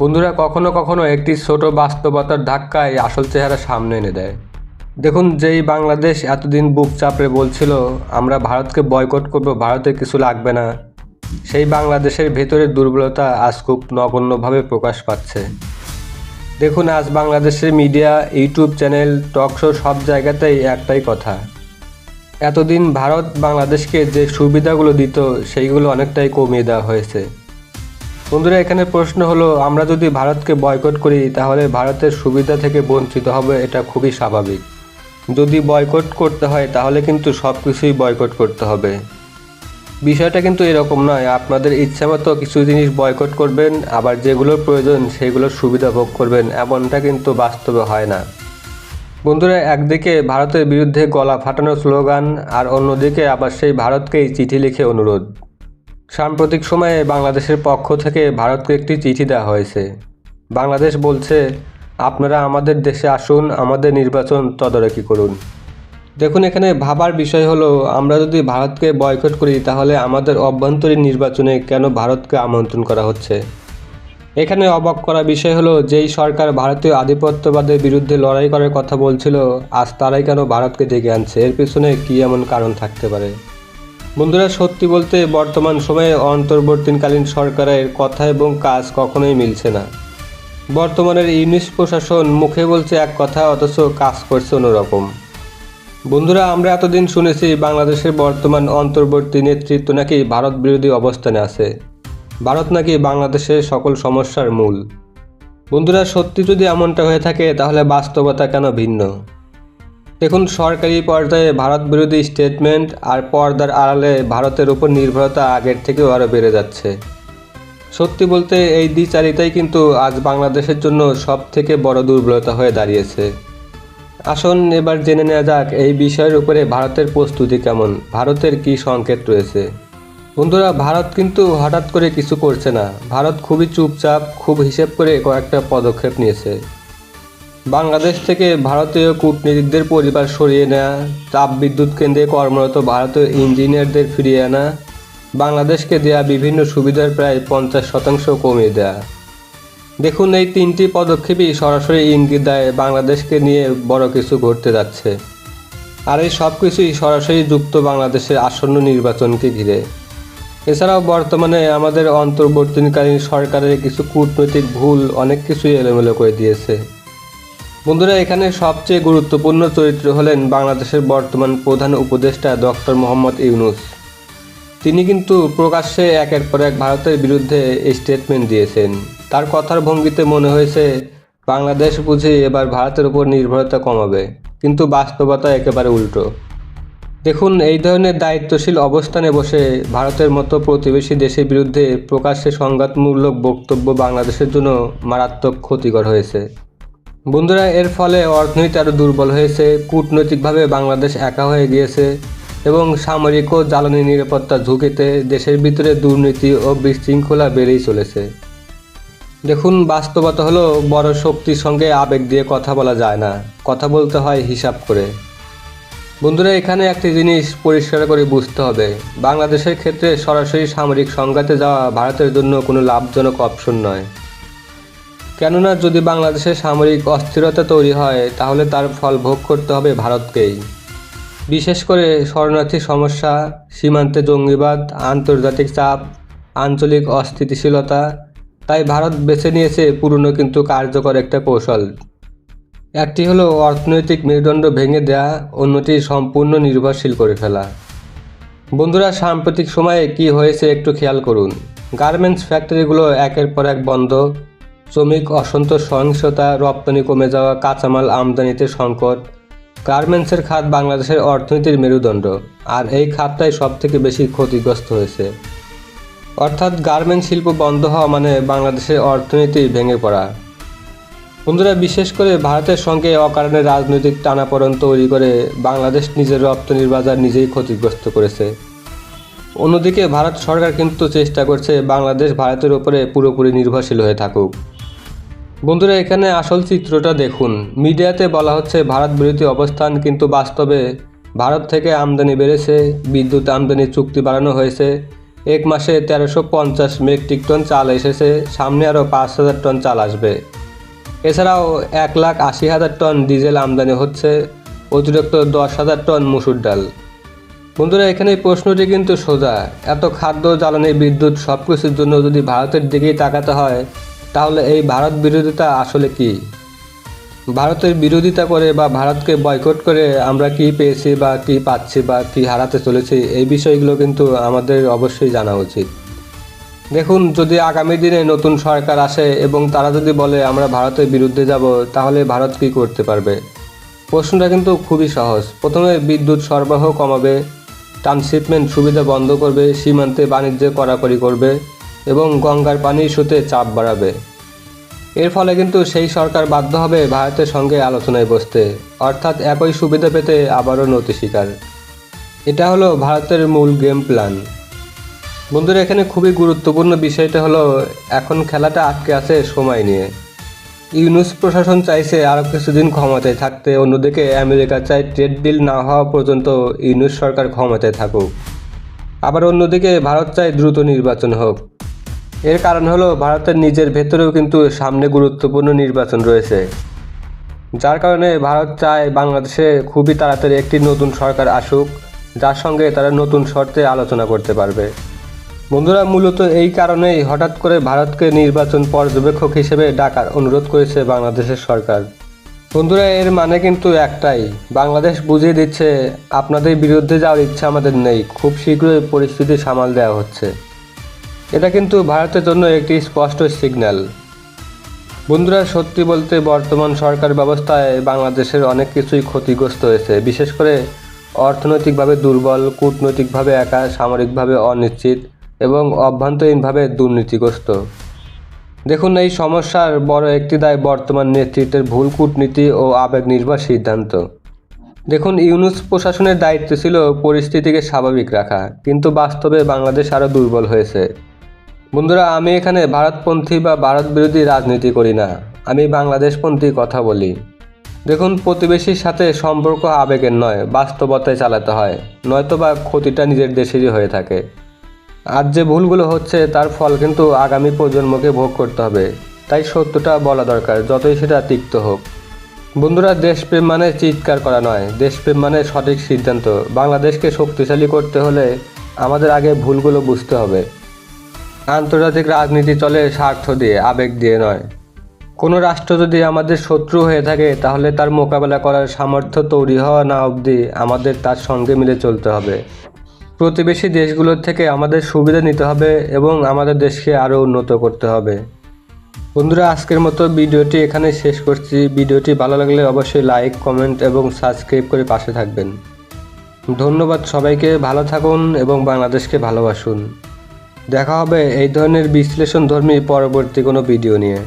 বন্ধুরা কখনো কখনো একটি ছোট বাস্তবতার ধাক্কায় আসল চেহারা সামনে এনে দেয়। দেখুন, যেই বাংলাদেশ এতদিন বুক চাপড়ে বলছিল, আমরা ভারতকে বয়কট করব, ভারতে কিছু লাগবে না। সেই বাংলাদেশের ভেতরের দুর্বলতা আজ খুব নগণ্যভাবে প্রকাশ পাচ্ছে। দেখুন, আজ বাংলাদেশের media, YouTube channel, talk show সব জায়গাতেই একটাই কথা। এতদিন ভারত বাংলাদেশকে যে সুবিধাগুলো দিত, সেইগুলো অনেকটাই কমিয়ে দেওয়া হয়েছে। বন্ধুরা, এখানে প্রশ্ন হলো, আমরা যদি ভারতকে বয়কট করি, তাহলে ভারতের সুবিধা থেকে বঞ্চিত হবে, এটা খুবই স্বাভাবিক। যদি বয়কট করতে হয়, তাহলে কিন্তু সব কিছুই বয়কট করতে হবে। বিষয়টা কিন্তু এরকম নয়, আপনাদের ইচ্ছা মতো কিছু জিনিস বয়কট করবেন, আবার যেগুলোর প্রয়োজন, সেগুলোর সুবিধা ভোগ করবেন, এমনটা কিন্তু বাস্তবে হয় না। বন্ধুরা, একদিকে ভারতের বিরুদ্ধে গলা ফাটানো স্লোগান, আর অন্যদিকে আবার সেই ভারতকেই চিঠি লিখে অনুরোধ। সাম্প্রতিক সময়ে বাংলাদেশের পক্ষ থেকে ভারতকে একটি চিঠি দেওয়া হয়েছে। বাংলাদেশ বলছে, আপনারা আমাদের দেশে আসুন, আমাদের নির্বাচন তদারকি করুন। দেখুন, এখানে ভাবার বিষয় হলো, আমরা যদি ভারতকে বয়কট করি, তাহলে আমাদের অভ্যন্তরীণ নির্বাচনে কেন ভারতকে আমন্ত্রণ করা হচ্ছে? এখানে অবাক করা বিষয় হলো, যেই সরকার ভারতীয় আধিপত্যবাদের বিরুদ্ধে লড়াই করার কথা বলছিল, আজ তারাই কেন ভারতকে ডেকে আনছে? এর পিছনে কী এমন কারণ থাকতে পারে? বন্ধুরা, সত্যি বলতে বর্তমান সময়ে অন্তর্বর্তীকালীন সরকারের কথা এবং কাজ কখনোই মিলছে না। বর্তমানের ইউনিস প্রশাসন মুখে বলছে এক কথা, অথচ কাজ করছে অন্যরকম। বন্ধুরা, আমরা এতদিন শুনেছি বাংলাদেশের বর্তমান অন্তর্বর্তী নেতৃত্ব নাকি ভারত বিরোধী অবস্থানে আছে। ভারত নাকি বাংলাদেশের সকল সমস্যার মূল। বন্ধুরা, সত্যি যদি এমনটা হয়ে থাকে, তাহলে বাস্তবতা কেন ভিন্ন? দেখুন, সরকারি পর্যায়ে ভারত বিরোধী স্টেটমেন্ট আর পর্দার আড়ালে ভারতের উপর নির্ভরতা আগের থেকেও আরও বেড়ে যাচ্ছে। সত্যি বলতে, এই দ্বিচারিতাই কিন্তু আজ বাংলাদেশের জন্য সব থেকে বড় দুর্বলতা হয়ে দাঁড়িয়েছে। আসুন, এবার জেনে নেওয়া যাক, এই বিষয়ের উপরে ভারতের প্রস্তুতি কেমন? ভারতের কী সংকেত রয়েছে? বন্ধুরা, ভারত কিন্তু হঠাৎ করে কিছু করছে না। ভারত খুবই চুপচাপ, খুব হিসেব করে কয়েকটা পদক্ষেপ নিয়েছে। বাংলাদেশ থেকে ভারতীয় কূটনীতিকদের পরিবার সরিয়ে নেওয়া তাপ বিদ্যুৎ কেন্দ্রে কর্মরত ভারতীয় ইঞ্জিনিয়ারদের ফিরিয়ে আনা, বাংলাদেশকে দেয়া বিভিন্ন সুবিধার প্রায় পঞ্চাশ শতাংশ কমিয়ে দেয়া। দেখুন, এই তিনটি পদক্ষেপই সরাসরি ইঙ্গিত দেয় বাংলাদেশকে নিয়ে বড় কিছু ঘটতে যাচ্ছে। আর এই সব কিছুই সরাসরি যুক্ত বাংলাদেশের আসন্ন নির্বাচনকে ঘিরে। এছাড়াও বর্তমানে আমাদের অন্তর্বর্তীকালীন সরকারের কিছু কূটনৈতিক ভুল অনেক কিছুই এলোমেলো করে দিয়েছে। বন্ধুরা, এখানে সবচেয়ে গুরুত্বপূর্ণ চরিত্র হলেন বাংলাদেশের বর্তমান প্রধান উপদেষ্টা ডক্টর মোহাম্মদ ইউনুস। তিনি কিন্তু প্রকাশ্যে একের পর এক ভারতের বিরুদ্ধে স্টেটমেন্ট দিয়েছেন। তার কথার ভঙ্গিতে মনে হয়েছে, বাংলাদেশ বুঝে এবার ভারতের উপর নির্ভরতা কমাবে, কিন্তু বাস্তবতা একেবারে উল্টো। দেখুন, এই ধরনের দায়িত্বশীল অবস্থানে বসে ভারতের মতো প্রতিবেশী দেশের বিরুদ্ধে প্রকাশ্যে সংঘাতমূলক বক্তব্য বাংলাদেশের জন্য মারাত্মক ক্ষতিকর হয়েছে। বন্ধুরা, এর ফলে অর্থনীতি আরও দুর্বল হয়েছে, কূটনৈতিকভাবে বাংলাদেশ একা হয়ে গিয়েছে এবং সামরিক ও জ্বালানি নিরাপত্তা ঝুঁকিতে দেশের ভিতরে দুর্নীতি ও বিশৃঙ্খলা বেড়েই চলেছে। দেখুন, বাস্তবতা হলো, বড় শক্তির সঙ্গে আবেগ দিয়ে কথা বলা যায় না, কথা বলতে হয় হিসাব করে। বন্ধুরা, এখানে একটি জিনিস পরিষ্কার করে বুঝতে হবে, বাংলাদেশের ক্ষেত্রে সরাসরি সামরিক সংঘাতে যাওয়া ভারতের জন্য কোনো লাভজনক অপশন নয়। কেননা যদি বাংলাদেশে সামরিক অস্থিরতা তৈরি হয়, তাহলে তার ফল ভোগ করতে হবে ভারতকেই। বিশেষ করে শরণার্থী সমস্যা, সীমান্তে জঙ্গিবাদ, আন্তর্জাতিক চাপ, আঞ্চলিক অস্থিতিশীলতা, তাই ভারত বেছে নিয়েছে পুরনো কিন্তু কার্যকর একটা কৌশল। একটি হলো অর্থনৈতিক মেরুদণ্ড ভেঙে দেয়া, অন্যটি সম্পূর্ণ নির্ভরশীল করে ফেলা। বন্ধুরা, সাম্প্রতিক সময়ে কি হয়েছে একটু খেয়াল করুন। গার্মেন্টস ফ্যাক্টরিগুলো একের পর এক বন্ধ শ্রমিক অসন্তোষ সহিংসতা, রপ্তানি কমে যাওয়া, কাঁচামাল আমদানিতে সংকট। গার্মেন্টসের খাত বাংলাদেশের অর্থনীতির মেরুদণ্ড, আর এই খাতটাই সব থেকে বেশি ক্ষতিগ্রস্ত হয়েছে। অর্থাৎ গার্মেন্ট শিল্প বন্ধ হওয়া মানে বাংলাদেশের অর্থনীতি ভেঙে পড়া। বন্ধুরা, বিশেষ করে ভারতের সঙ্গে অকারণে রাজনৈতিক টানাপোড়েন তৈরি করে বাংলাদেশ নিজের রপ্তানির বাজার নিজেই ক্ষতিগ্রস্ত করেছে। অন্যদিকে, ভারত সরকার কিন্তু চেষ্টা করছে বাংলাদেশ ভারতের উপরে পুরোপুরি নির্ভরশীল হয়ে থাকুক। বন্ধুরা, এখানে আসল চিত্রটা দেখুন। মিডিয়াতে বলা হচ্ছে ভারত বিরোধী অবস্থান, কিন্তু বাস্তবে ভারত থেকে আমদানি বেড়েছে, বিদ্যুৎ আমদানি চুক্তি বাড়ানো হয়েছে। এক মাসে তেরোশো পঞ্চাশ মেট্রিক টন চাল এসেছে, সামনে আরও পাঁচ হাজার টন চাল আসবে। এছাড়াও এক লাখ আশি হাজার টন ডিজেল আমদানি হচ্ছে, অতিরিক্ত দশ হাজার টন মুসুর ডাল। বন্ধুরা, এখানে প্রশ্নটি কিন্তু সোজা। এত খাদ্য, জ্বালানি, বিদ্যুৎ সব কিছুর জন্য যদি ভারতের দিকেই তাকাতে হয় তাহলে এই ভারত বিরোধিতা আসলে কি? ভারতের বিরোধিতা করে বা ভারতকে বয়কট করে আমরা কি পেয়েছি বা কি পাচ্ছি বা কি হারাতে চলেছি এই বিষয়গুলো কিন্তু আমাদের অবশ্যই জানা উচিত। দেখুন, যদি আগামী দিনে নতুন সরকার আসে এবং তারা যদি বলে আমরা ভারতের বিরুদ্ধে যাব, তাহলে ভারত কী করতে পারবে? প্রশ্নটা কিন্তু খুবই সহজ। প্রথমে বিদ্যুৎ সরবরাহ কমাবে, ট্রান্সশিপমেন্ট সুবিধা বন্ধ করবে, সীমান্তে বাণিজ্য কড়াকড়ি করবে এবং গঙ্গার পানি ইস্যুতে চাপ বাড়াবে। এর ফলে কিন্তু সেই সরকার বাধ্য হবে ভারতের সঙ্গে আলোচনায় বসতে, অর্থাৎ একই সুবিধা পেতে আবারও নতি শিকার এটা হলো ভারতের মূল গেম প্ল্যান বন্ধুরা, এখানে খুবই গুরুত্বপূর্ণ বিষয়টা হলো, এখন খেলাটা আটকে আছে সময় নিয়ে। ইউনুস প্রশাসন চাইছে আরও কিছুদিন ক্ষমতায় থাকতে, অন্যদিকে আমেরিকা চায় ট্রেড ডিল না হওয়া পর্যন্ত ইউনুস সরকার ক্ষমতায় থাকুক। আবার অন্যদিকে ভারত চায় দ্রুত নির্বাচন হোক। এর কারণ হলো ভারতের নিজের ভেতরেও কিন্তু সামনে গুরুত্বপূর্ণ নির্বাচন রয়েছে। যার কারণে ভারত চায় বাংলাদেশে খুবই তাড়াতাড়ি একটি নতুন সরকার আসুক, যার সঙ্গে তারা নতুন শর্তে আলোচনা করতে পারবে। বন্ধুরা, মূলত এই কারণেই হঠাৎ করে ভারতকে নির্বাচন পর্যবেক্ষক হিসেবে ডাকার অনুরোধ করেছে বাংলাদেশের সরকার। বন্ধুরা, এর মানে কিন্তু একটাই, বাংলাদেশ বুঝিয়ে দিচ্ছে, আপনাদের বিরুদ্ধে যাওয়ার ইচ্ছা আমাদের নেই, খুব শীঘ্রই পরিস্থিতি সামাল দেওয়া হচ্ছে। এটা কিন্তু ভারতের জন্য একটি স্পষ্ট সিগন্যাল। বন্ধুরা, সত্যি বলতে বর্তমান সরকার ব্যবস্থায় বাংলাদেশের অনেক কিছুই ক্ষতিগ্রস্ত হয়েছে। বিশেষ করে অর্থনৈতিকভাবে দুর্বল, কূটনৈতিকভাবে একা, সামরিকভাবে অনিশ্চিত এবং অভ্যন্তরীণভাবে দুর্নীতিগ্রস্ত। দেখুন, এই সমস্যার বড় একটি দায় বর্তমান নেতৃত্বের ভুল কূটনীতি ও আবেগ নির্ভর সিদ্ধান্ত। দেখুন, ইউনুস প্রশাসনের দায়িত্ব ছিল পরিস্থিতিকে স্বাভাবিক রাখা, কিন্তু বাস্তবে বাংলাদেশ আরও দুর্বল হয়েছে। বন্ধুরা, আমি এখানে ভারতপন্থী বা ভারত বিরোধী রাজনীতি করি না। আমি বাংলাদেশপন্থী কথা বলি। দেখুন, প্রতিবেশীর সাথে সম্পর্ক আবেগের নয়, বাস্তবতায় চালাতে হয়। নয়তো বা ক্ষতিটা নিজের দেশেরই হয়ে থাকে। আর যে ভুলগুলো হচ্ছে, তার ফল কিন্তু আগামী প্রজন্মকে ভোগ করতে হবে। তাই সত্যটা বলা দরকার, যতই সেটা তিক্ত হোক। বন্ধুরা, দেশপ্রেম মানে চিৎকার করা নয়, দেশপ্রেম মানে সঠিক সিদ্ধান্ত। বাংলাদেশকে শক্তিশালী করতে হলে আমাদের আগে ভুলগুলো বুঝতে হবে। আন্তর্জাতিক রাজনীতি চলে স্বার্থ দিয়ে, আবেগ দিয়ে নয়। কোনো রাষ্ট্র যদি আমাদের শত্রু হয়ে থাকে, তাহলে তার মোকাবেলা করার সামর্থ্য তৈরি হওয়া না অবধি আমাদের তার সঙ্গে মিলে চলতে হবে। প্রতিবেশী দেশগুলোর থেকে আমাদের সুবিধা নিতে হবে এবং আমাদের দেশকে আরও উন্নত করতে হবে। বন্ধুরা, আজকের মতো ভিডিওটি এখানে শেষ করছি। ভিডিওটি ভালো লাগলে অবশ্যই লাইক, কমেন্ট এবং সাবস্ক্রাইব করে পাশে থাকবেন। ধন্যবাদ সবাইকে, ভালো থাকুন এবং বাংলাদেশকে ভালোবাসুন। দেখা হবে এই ধরনের বিশ্লেষণ ধর্মী পরবর্তী কোনো ভিডিও নিয়ে।